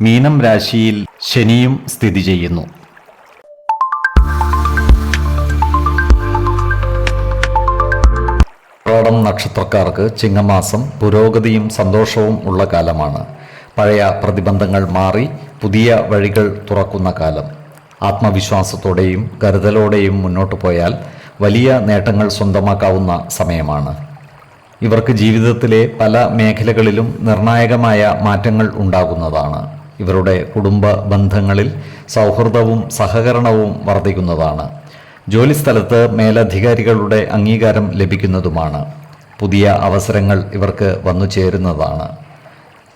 മീനം രാശിയിൽ ശനിയും സ്ഥിതി ചെയ്യുന്നു. ഓടം നക്ഷത്രക്കാർക്ക് ചിങ്ങമാസം പുരോഗതിയും സന്തോഷവും ഉള്ള കാലമാണ്. പഴയ പ്രതിബന്ധങ്ങൾ മാറി പുതിയ വഴികൾ തുറക്കുന്ന കാലം. ആത്മവിശ്വാസത്തോടെയും കരുതലോടെയും മുന്നോട്ട് പോയാൽ വലിയ നേട്ടങ്ങൾ സ്വന്തമാക്കാവുന്ന സമയമാണ്. ഇവർക്ക് ജീവിതത്തിലെ പല മേഖലകളിലും നിർണായകമായ മാറ്റങ്ങൾ ഉണ്ടാകുന്നതാണ്. ഇവരുടെ കുടുംബ ബന്ധങ്ങളിൽ സൗഹൃദവും സഹകരണവും വർദ്ധിക്കുന്നതാണ്. ജോലിസ്ഥലത്ത് മേലധികാരികളുടെ അംഗീകാരം ലഭിക്കുന്നതുമാണ്. പുതിയ അവസരങ്ങൾ ഇവർക്ക് വന്നു ചേരുന്നതാണ്.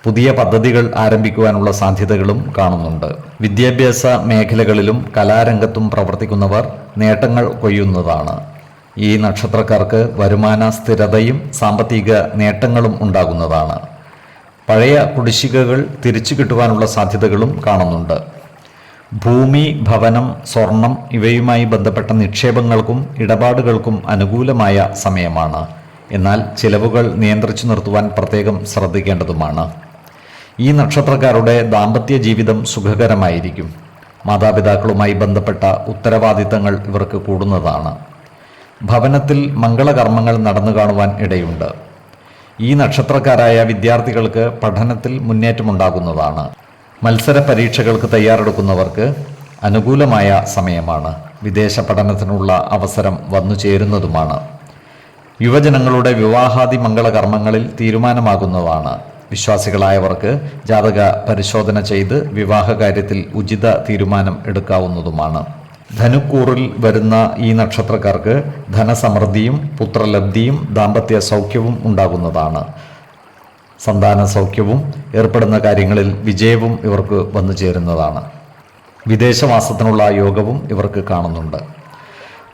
പുതിയ പദ്ധതികൾ ആരംഭിക്കുവാനുള്ള സാധ്യതകളും കാണുന്നുണ്ട്. വിദ്യാഭ്യാസ മേഖലകളിലും കലാരംഗത്തും പ്രവർത്തിക്കുന്നവർ നേട്ടങ്ങൾ കൊയ്യുന്നതാണ്. ഈ നക്ഷത്രക്കാർക്ക് വരുമാന സ്ഥിരതയും സാമ്പത്തിക നേട്ടങ്ങളും ഉണ്ടാകുന്നതാണ്. പഴയ കുടിശ്ശികകൾ തിരിച്ചു കിട്ടുവാനുള്ള സാധ്യതകളും കാണുന്നുണ്ട്. ഭൂമി ഭവനം സ്വർണം ഇവയുമായി ബന്ധപ്പെട്ട നിക്ഷേപങ്ങൾക്കും ഇടപാടുകൾക്കും അനുകൂലമായ സമയമാണ്. എന്നാൽ ചിലവുകൾ നിയന്ത്രിച്ചു നിർത്തുവാൻ പ്രത്യേകം ശ്രദ്ധിക്കേണ്ടതുമാണ്. ഈ നക്ഷത്രക്കാരുടെ ദാമ്പത്യ ജീവിതം സുഖകരമായിരിക്കും. മാതാപിതാക്കളുമായി ബന്ധപ്പെട്ട ഉത്തരവാദിത്തങ്ങൾ ഇവർക്ക് കൂടുന്നതാണ്. ഭവനത്തിൽ മംഗളകർമ്മങ്ങൾ നടന്നു കാണുവാൻ ഇടയുണ്ട്. ഈ നക്ഷത്രക്കാരായ വിദ്യാർത്ഥികൾക്ക് പഠനത്തിൽ മുന്നേറ്റമുണ്ടാകുന്നതാണ്. മത്സര പരീക്ഷകൾക്ക് തയ്യാറെടുക്കുന്നവർക്ക് അനുകൂലമായ സമയമാണ്. വിദേശ പഠനത്തിനുള്ള അവസരം വന്നു ചേരുന്നതുമാണ്. യുവജനങ്ങളുടെ വിവാഹാദി മംഗളകർമ്മങ്ങളിൽ തീരുമാനമാകുന്നതാണ്. വിശ്വാസികളായവർക്ക് ജാതക പരിശോധന ചെയ്ത് വിവാഹ കാര്യത്തിൽ ഉചിത തീരുമാനം എടുക്കാവുന്നതുമാണ്. ധനുക്കൂറിൽ വരുന്ന ഈ നക്ഷത്രക്കാർക്ക് ധനസമൃദ്ധിയും പുത്രലബ്ധിയും ദാമ്പത്യ സൗഖ്യവും ഉണ്ടാകുന്നതാണ്. സന്താന സൗഖ്യവും ഏർപ്പെടുന്ന കാര്യങ്ങളിൽ വിജയവും ഇവർക്ക് വന്നു ചേരുന്നതാണ്. വിദേശവാസത്തിനുള്ള യോഗവും ഇവർക്ക് കാണുന്നുണ്ട്.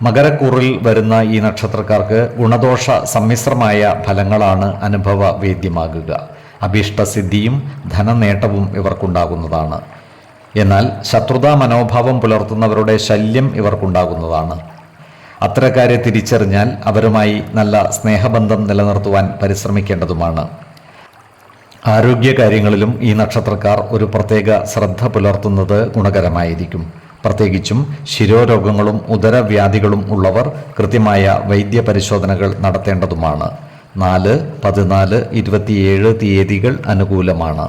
മകരക്കൂറിൽ വരുന്ന ഈ നക്ഷത്രക്കാർക്ക് ഗുണദോഷ സമ്മിശ്രമായ ഫലങ്ങളാണ് അനുഭവ വേദ്യമാകുക അഭീഷ്ടസിദ്ധിയും ധനനേട്ടവും ഇവർക്കുണ്ടാകുന്നതാണ്. എന്നാൽ ശത്രുതാ മനോഭാവം പുലർത്തുന്നവരുടെ ശല്യം ഇവർക്കുണ്ടാകുന്നതാണ്. അത്തരക്കാരെ തിരിച്ചറിഞ്ഞാൽ അവരുമായി നല്ല സ്നേഹബന്ധം നിലനിർത്തുവാൻ പരിശ്രമിക്കേണ്ടതുമാണ്. ആരോഗ്യകാര്യങ്ങളിലും ഈ നക്ഷത്രക്കാർ ഒരു പ്രത്യേക ശ്രദ്ധ പുലർത്തുന്നത് ഗുണകരമായിരിക്കും. പ്രത്യേകിച്ചും ശിരോരോഗങ്ങളും ഉദരവ്യാധികളും ഉള്ളവർ കൃത്യമായ വൈദ്യ പരിശോധനകൾ നടത്തേണ്ടതുമാണ്. നാല് പതിനാല് ഇരുപത്തിയേഴ് തീയതികൾ അനുകൂലമാണ്.